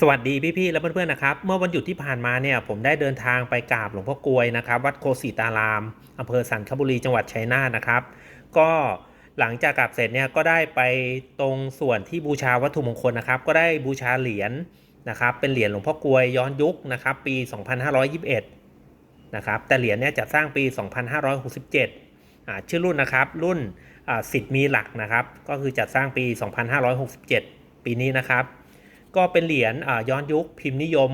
สวัสดีพี่ๆและเพื่อนๆนะครับ เมื่อวันหยุดที่ผ่านมาเนี่ยผมได้เดินทางไปกราบหลวงพ่อกลวยนะครับ วัดโคสิตารามอำเภอสันคบุรีจังหวัดชัยนาทนะครับ ก็หลังจากกราบเสร็จเนี่ยก็ได้ไปตรงส่วนที่บูชาวัตถุมงคลนะครับ ก็ได้บูชาเหรียญนะครับเป็นเหรียญหลวงพ่อกลวยย้อนยุคนะครับปี 2521 นะครับแต่เหรียญเนี่ยจัดสร้างปี 2567 ชื่อรุ่นนะครับรุ่นสิทธิ์มีหลักนะครับ ก็คือจัดสร้างปี 2567 ปีนี้นะครับ ก็เป็นเหรียญย้อนยุคพิมพ์นิยม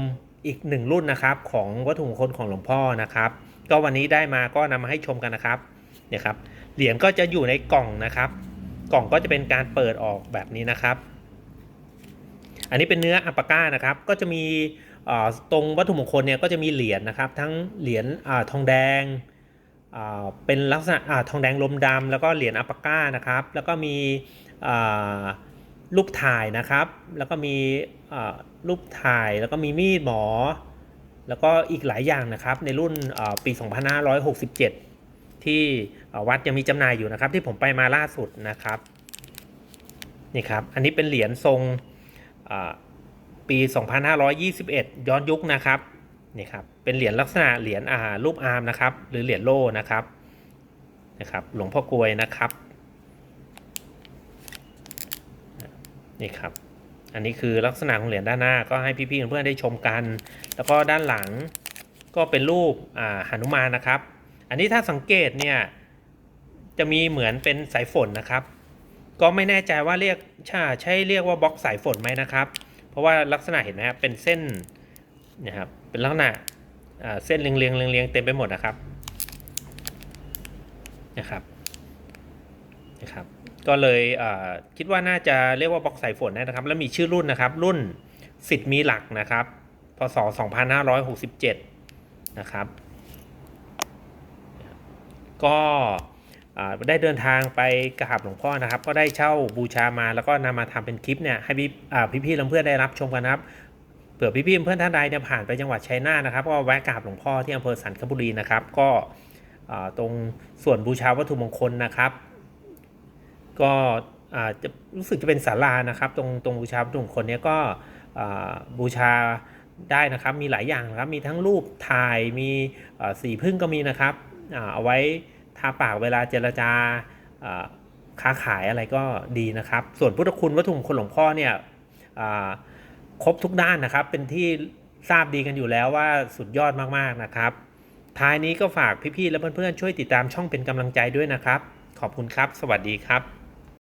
อีกหนึ่งรุ่นนะครับ ของวัตถุมงคลของหลวงพ่อนะครับ ก็วันนี้ได้มาก็นำมาให้ชมกันนะครับเนี่ยครับเหรียญก็จะอยู่ในกล่องนะครับ กล่องก็จะเป็นการเปิดออกแบบนี้นะครับ อันนี้เป็นเนื้ออัปปาก้านะครับ ก็จะมีตรงวัตถุมงคลเนี่ยก็จะมีเหรียญนะครับ ทั้งเหรียญทองแดงเป็นลักษณะทองแดงลมดำแล้วก็เหรียญอัปปาก้านะครับ แล้วก็มีอ รูปถ่ายนะครับ แล้วก็มีรูปถ่าย แล้วก็มีมีดหมอ แล้วก็อีกหลายอย่างนะครับ ในรุ่นเอ่อปี 2567 ที่เอ่วัดยังมีจำหน่ายอยู่นะครับ ที่ผมไปมาล่าสุดนะครับ นี่ครับ อันนี้เป็นเหรียญทรงเอ่อปี 2521 ย้อนยุคนะครับนี่ครับ เป็นเหรียญลักษณะเหรียญอารูปอาร์มนะครับ หรือเหรียญโล่นะครับ นะครับ หลวงพ่อกลวยนะครับ นี่ครับ อันนี้คือลักษณะของเหรียญด้านหน้าก็ให้พี่ๆเพื่อนๆได้ชมกัน แล้วก็ด้านหลังก็เป็นรูปหนุมานนะครับ อันนี้ถ้าสังเกตเนี่ยจะมีเหมือนเป็นสายฝนนะครับ ก็ไม่แน่ใจว่าเรียกใช่ใช่เรียกว่าบล็อกสายฝนไหมนะครับ เพราะว่าลักษณะเห็นไหมครับเป็นเส้นนะครับเป็นลักษณะเส้นเรียงๆเรียงๆเต็มไปหมดนะครับนะครับนะครับ ก็เลยคิดว่าน่าจะเรียกว่าบล็อกสายฝนได้นะครับ แล้วมีชื่อรุ่นนะครับ รุ่นสิทธิ์มีหลักนะครับ พศ 2567 นะครับ ก็ได้เดินทางไปกราบหลวงพ่อนะครับ ก็ได้เช่าบูชามาแล้วก็นำมาทำเป็นคลิปเนี่ยให้พี่อ่พี่ๆเพื่อนๆได้รับชมกันนะครับเผื่อพี่ๆเพื่อนท่านใดเนี่ยผ่านไปจังหวัดชัยนาทนะครับ ก็แวะกราบหลวงพ่อที่อำเภอสันคบุรีนะครับ ก็ตรงส่วนบูชาวัตถุมงคลนะครับ ก็อาจะรู้สึกจะเป็นศาลานะครับ ตรงตรงบูชาวัตถุมงคลเนี้ยก็บูชาได้นะครับ มีหลายอย่างนะครับ มีทั้งรูปถ่ายมีสีพึ่งก็มีนะครับอเอาไว้ทาปากเวลาเจรจาค้าขายอะไรก็ดีนะครับ ส่วนพุทธคุณวัตถุมงคลหลวงพ่อเนี่ยครบทุกด้านนะครับ เป็นที่ทราบดีกันอยู่แล้วว่าสุดยอดมากๆนะครับ ท้ายนี้ก็ฝากพี่ๆและเพื่อนๆช่วยติดตามช่องเป็นกำลังใจด้วยนะครับ ขอบคุณครับ สวัสดีครับ